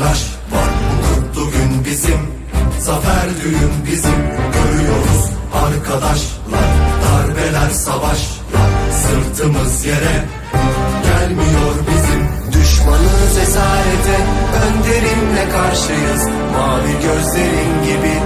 telaş var mutlu gün bizim. Zafer düğün bizim. Görüyoruz arkadaşlar Darbeler savaşlar. Sırtımız yere Gelmiyor bizim. Düşmanı cesarete Önderimle karşıyız. Mavi gözlerin gibi